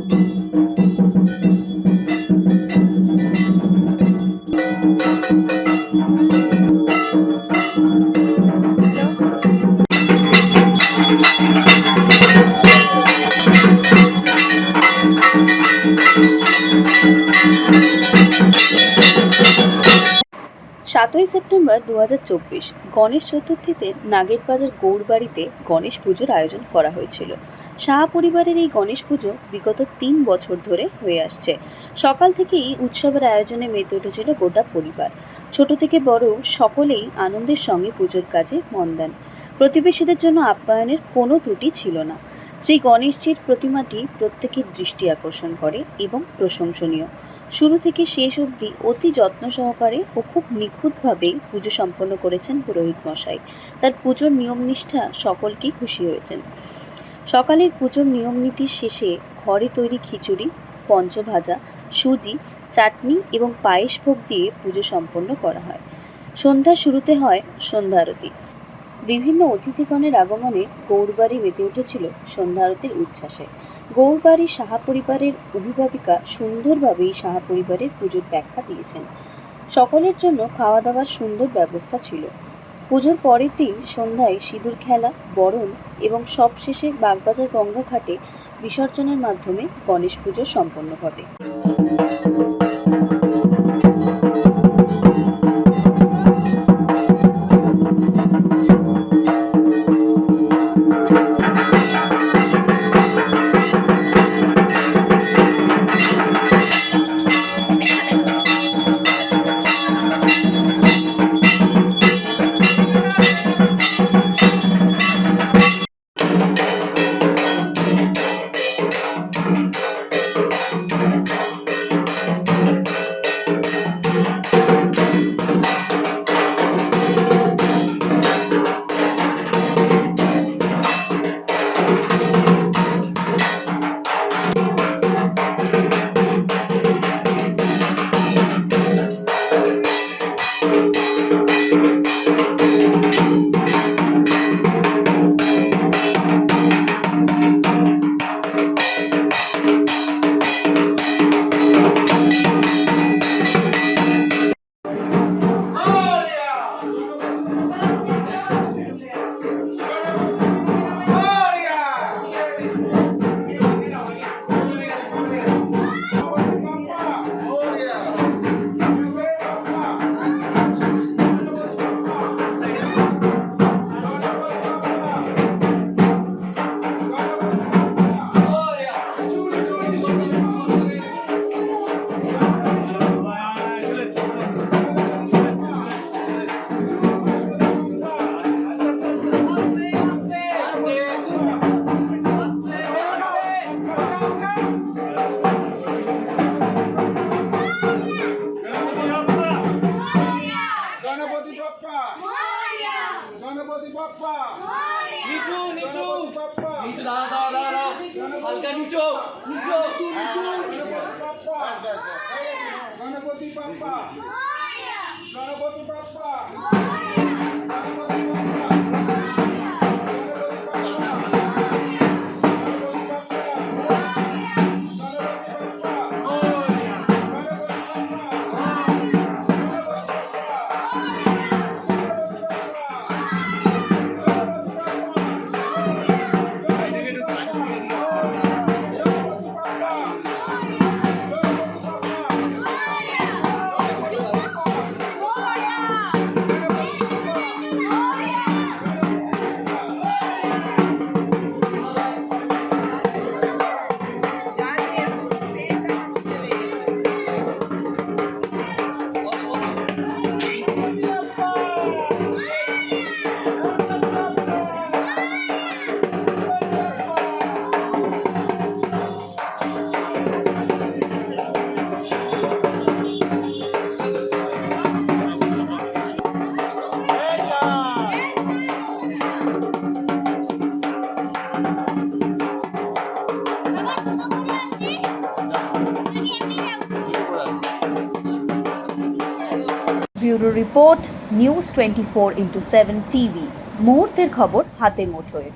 thank you সাতই September দু হাজার চব্বিশ গণেশ চতুর্থীতে নাগেরবাজার গৌরবাড়িতে গণেশ পুজোর আয়োজন করা হয়েছিল। সাহা পরিবারের এই গণেশ পুজো বিগত তিন বছর ধরে হয়ে আসছে। সকাল থেকেই উৎসবের আয়োজনে মেতে উঠেছিল গোটা পরিবার। ছোট থেকে বড় সকলেই আনন্দের সঙ্গে পুজোর কাজে মন দেন। প্রতিবেশীদের জন্য আপ্যায়নের কোনো ত্রুটি ছিল না। শ্রী গণেশজির প্রতিমাটি প্রত্যেকের দৃষ্টি আকর্ষণ করে এবং প্রশংসনীয়। শুরু থেকে শেষ অবধি অতি যত্ন সহকারে ও খুব নিখুঁতভাবে পুজো সম্পন্ন করেছেন পুরোহিত মশাই। তার পুজোর নিয়ম নিষ্ঠা সকলকেই খুশি হয়েছেন। সকালের পুজোর নিয়ম নীতির শেষে ঘরে তৈরি খিচুড়ি, পঞ্চভাজা, সুজি, চাটনি এবং পায়েস ভোগ দিয়ে পুজো সম্পন্ন করা হয়। সন্ধ্যার শুরুতে হয় সন্ধ্যা আরতি। বিভিন্ন অতিথিগণের আগমনে গৌরবাড়ি মেতে উঠেছিল সন্ধ্যা আরতির উচ্ছ্বাসে। গৌরবাড়ির সাহা পরিবারের অভিভাবিকা সুন্দরভাবে এই সাহা পরিবারের পুজোর ব্যাখ্যা দিয়েছেন। সকলের জন্য খাওয়া দাওয়ার সুন্দর ব্যবস্থা ছিল। পুজোর পরের দিন সন্ধ্যায় সিঁদুর খেলা, বরণ এবং সবশেষে বাগবাজার গঙ্গা ঘাটে বিসর্জনের মাধ্যমে গণেশ পুজো সম্পন্ন ঘটে গণপতি বাপ্পা। নিচু নিচু। বাপ্পা। নিচু দাঁড়া দাঁড়া দাঁড়া। হালকা নিচু নিচু Bappa. Ganapati Bappa. Ganapati Bappa. Ganapati bureau report news twenty four into seven TV. মুহূর্তের খবর হাতের মুঠোয়।